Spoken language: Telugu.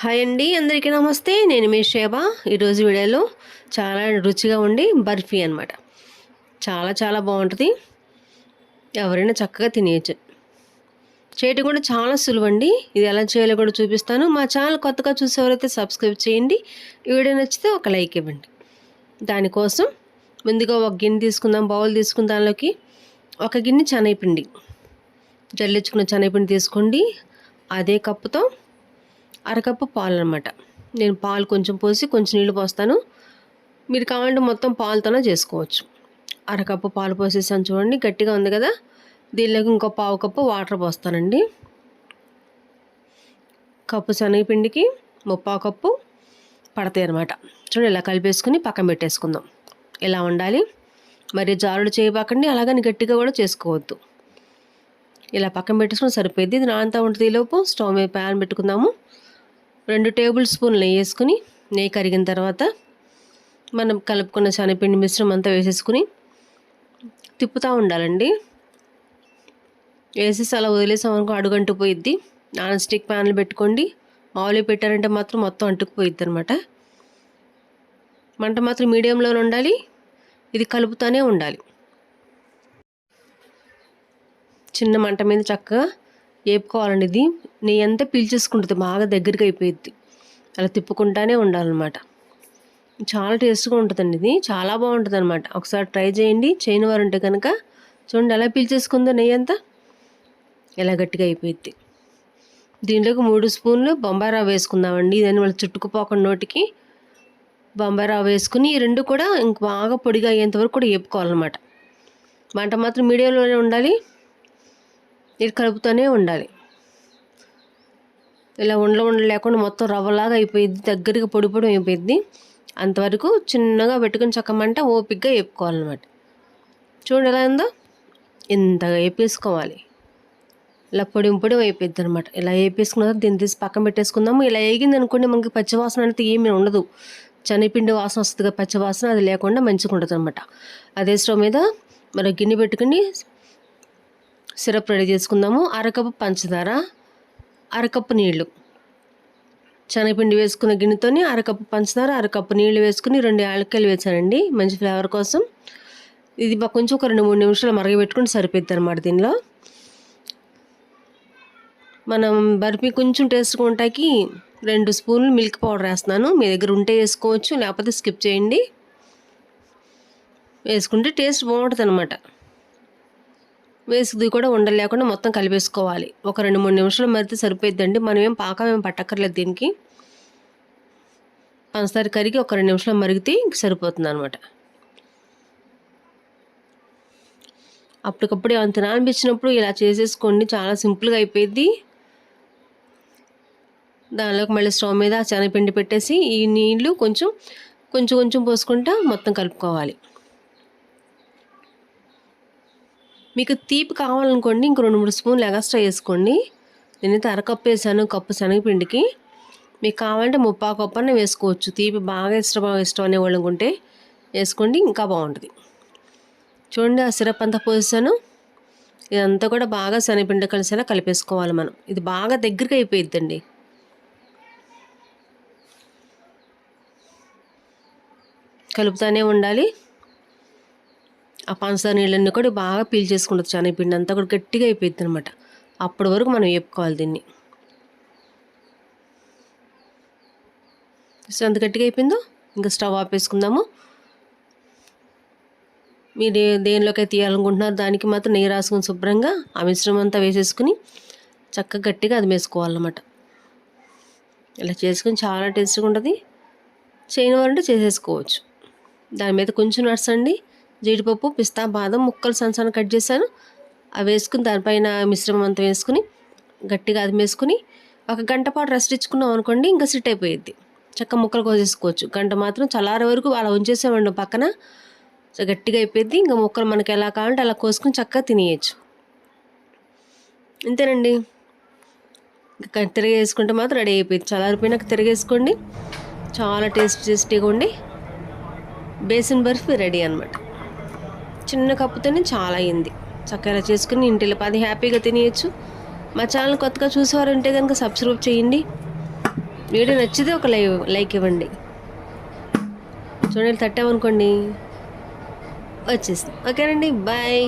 హాయ్ అండి అందరికీ నమస్తే. నేను మీ శేభ. ఈరోజు వీడియోలో చాలా రుచిగా ఉండి బర్ఫీ అనమాట చాలా చాలా బాగుంటుంది. ఎవరైనా చక్కగా తినేయచ్చు. చేయటం కూడా చాలా సులువండి. ఇది ఎలా చేయాలో కూడా చూపిస్తాను. మా ఛానల్ కొత్తగా చూసేవారైతే సబ్స్క్రైబ్ చేయండి. ఈ వీడియో నచ్చితే ఒక లైక్ ఇవ్వండి. దానికోసం ముందుగా ఒక గిన్నె తీసుకుందాం బౌల్ తీసుకున్న దానిలోకి. ఒక గిన్నె శనగపిండి. జల్లించుకున్న శనగపిండి తీసుకోండి. అదే కప్పుతో అరకప్పు పాలు అనమాట నేను పాలు కొంచెం పోసి కొంచెం నీళ్ళు పోస్తాను. మీరు కావాలంటే మొత్తం పాలతోనే చేసుకోవచ్చు. అరకప్పు పాలు పోసేసాను చూడండి గట్టిగా ఉంది కదా. దీనిలోకి ఇంకో పావు కప్పు వాటర్ పోస్తానండి. కప్పు శనగపిండికి ముప్పావు కప్పు పడతాయి అనమాట చూడండి ఇలా కలిపేసుకుని పక్కన పెట్టేసుకుందాం. ఇలా ఉండాలి మరి జారుడు చేయబాకండి అలాగని గట్టిగా కూడా చేసుకోవద్దు. ఇలా పక్కన పెట్టేసుకుని సరిపోయింది. ఇది నానంతా ఉంటుంది లోపు. స్టవ్ మీద ప్యాన్ పెట్టుకుందాము. రెండు టేబుల్ స్పూన్లు నెయ్యి వేసుకుని నెయ్యి కరిగిన తర్వాత మనం కలుపుకున్న శనగపిండి మిశ్రమం అంతా వేసేసుకుని తిప్పుతూ ఉండాలండి. వేసేసి అలా వదిలేసామనుకో అడుగు అడుగంటు పోయిద్ది నాన్ స్టిక్ ప్యాన్లు పెట్టుకోండి. మామూలుగా పెట్టారంటే మాత్రం మొత్తం అంటుకుపోయిద్ది అనమాట మంట మాత్రం మీడియంలో ఉండాలి. ఇది కలుపుతూనే ఉండాలి. చిన్న మంట మీద చక్కగా వేపుకోవాలండి ఇది నెయ్యి అంతా పీల్చేసుకుంటుంది బాగా దగ్గరికి అయిపోయిద్ది. అలా తిప్పుకుంటానే ఉండాలన్నమాట. చాలా టేస్ట్గా ఉంటుందండి ఇది చాలా బాగుంటుంది అనమాట ఒకసారి ట్రై చేయండి చేయని వారు ఉంటే కనుక. చూడండి ఎలా పీల్చేసుకుందో నెయ్యి అంతా. ఎలా గట్టిగా అయిపోయిద్ది. దీంట్లోకి మూడు స్పూన్లు బొంబాయి రవ్వ వేసుకుందామండి. దాన్ని వాళ్ళు చుట్టుకుపోకుండా నోటికి బొంబాయి రవ్వ వేసుకుని ఈ రెండు కూడా ఇంక బాగా పొడిగా అయ్యేంత వరకు కూడా వేపుకోవాలన్నమాట మంట మాత్రం మీడియంలోనే ఉండాలి. ఇది కలుపుతూనే ఉండాలి. ఇలా ఉండలు ఉండలు లేకుండా మొత్తం రవ్వలాగా అయిపోయింది దగ్గరికి పొడి పొడి అయిపోయింది అంతవరకు చిన్నగా పెట్టుకుని చక్కమంట ఓపిక్గా వేపుకోవాలన్నమాట. చూడండి ఎలా ఉందో? ఇంతగా వేపేసుకోవాలి. ఇలా పొడి పొడి అయిపోయింది అనమాట ఇలా వేపేసుకున్న తర్వాత దీన్ని తీసి పక్కన పెట్టేసుకుందాము. ఇలా వేగింది అనుకోండి మనకి పచ్చివాసన అనేది ఏమీ ఉండదు. శనగపిండి వాసన వస్తుంది కదా పచ్చివాసన అది లేకుండా మంచిగా ఉంటుంది అనమాట అదే స్టవ్ మీద మరి గిన్నె పెట్టుకుని సిరప్ రెడీ చేసుకుందాము. అరకప్పు పంచదార అరకప్పు నీళ్ళు శనగపిండి వేసుకున్న గిన్నెతోని అరకప్పు పంచదార అరకప్పు నీళ్ళు వేసుకుని రెండు యాలక్కాయలు వేసానండి. మంచి ఫ్లేవర్ కోసం. ఇది బా- కొంచెం ఒక రెండు మూడు నిమిషాలు మరగబెట్టుకుని సరిపోద్ది అనమాట దీనిలో. మనం బర్ఫీ కొంచెం టేస్ట్గా ఉంటాకి రెండు స్పూన్లు మిల్క్ పౌడర్ వేస్తున్నాను. మీ దగ్గర ఉంటే వేసుకోవచ్చు లేకపోతే స్కిప్ చేయండి. వేసుకుంటే టేస్ట్ బాగుంటుంది అనమాట వేసుకుది కూడా ఉండలు లేకుండా మొత్తం కలిపేసుకోవాలి. ఒక రెండు మూడు నిమిషాలు మరితే సరిపోయిద్దండి. మనం ఏం పాకం ఏం పట్టక్కర్లేదు దీనికి. పంచదార కరిగి ఒక రెండు నిమిషాలు మరిగితే ఇంక సరిపోతుంది అనమాట అప్పటికప్పుడు ఏమైనా తినాలనిపించినప్పుడు ఇలా చేసేసుకోండి. చాలా సింపుల్గా అయిపోయింది దానిలోకి మళ్ళీ స్టవ్ మీద శనగపిండి పెట్టేసి ఈ నీళ్ళు కొంచెం కొంచెం కొంచెం పోసుకుంటా మొత్తం కలుపుకోవాలి. మీకు తీపి కావాలనుకోండి ఇంకో రెండు మూడు స్పూన్లు ఎగస్ట్రా వేసుకోండి. నేనైతే అరకప్పు వేసాను కప్పు శనగపిండికి. మీకు కావాలంటే ముప్పా కప్పు అన్న వేసుకోవచ్చు. తీపి బాగా ఇష్టం ఇష్టం అనే వాళ్ళు అనుకుంటే వేసుకోండి ఇంకా బాగుంటుంది. చూడండి ఆ సిరప్ అంతా పోసాను ఇదంతా కూడా బాగా శనగపిండి కలిసేలా కలిపేసుకోవాలి మనం. ఇది బాగా దగ్గరికి అయిపోయిద్దండి. కలుపుతానే ఉండాలి. ఆ పంచదార నీళ్ళన్నీ కూడా బాగా పీల్ చేసుకుంటుంది శనగపిండి అంతా కూడా గట్టిగా అయిపోయింది అనమాట అప్పటి వరకు మనం వేపుకోవాలి దీన్ని. సో ఎంత గట్టిగా అయిపోయిందో ఇంకా స్టవ్ ఆపేసుకుందాము. మీరు దేనిలోకి అయితే తీయాలనుకుంటున్నారో దానికి మాత్రం నెయ్యి రాసుకుని శుభ్రంగా ఆ మిశ్రమం అంతా వేసేసుకుని చక్కగా గట్టిగా అది వేసుకోవాలన్నమాట. ఇలా చేసుకుని చాలా టేస్ట్గా ఉంటుంది. చేయని వారంటే చేసేసుకోవచ్చు. దాని మీద కొంచెం నట్స్ అండి జీడిపప్పు పిస్తా బాదం ముక్కలు సన్న కట్ చేశాను. అవి వేసుకుని దానిపైన మిశ్రమం అంతా వేసుకుని గట్టిగా అది వేసుకుని ఒక గంట పాటు రెస్ట్ ఇచ్చుకున్నాం అనుకోండి ఇంకా సిట్ అయిపోయిద్ది. చక్క ముక్కలు కోసేసుకోవచ్చు. గంట మాత్రం చల్లారే వరకు అలా ఉంచేసామండి పక్కన. సో గట్టిగా అయిపోయింది ఇంకా ముక్కలు మనకి ఎలా కావాలంటే అలా కోసుకుని చక్కగా తినేయచ్చు. అంతేనండి ఇంకా తిరిగేసుకుంటే మాత్రం రెడీ అయిపోయింది చల్లారిపోయినాక తిరిగేసుకోండి. చాలా టేస్ట్ టేస్టీగా ఉండి బేసిన్ బర్ఫీ రెడీ అనమాట చిన్న కప్పుతోనే చాలా అయింది. చక్కెర చేసుకుని ఇంటిలో పది హ్యాపీగా తినేయచ్చు. మా ఛానల్ కొత్తగా చూసేవారంటే కనుక సబ్స్క్రైబ్ చేయండి. వీడియో నచ్చితే ఒక లైవ్ లైక్ ఇవ్వండి. చూడండి తట్టామనుకోండి. వచ్చేసి. ఓకేనండి బాయ్.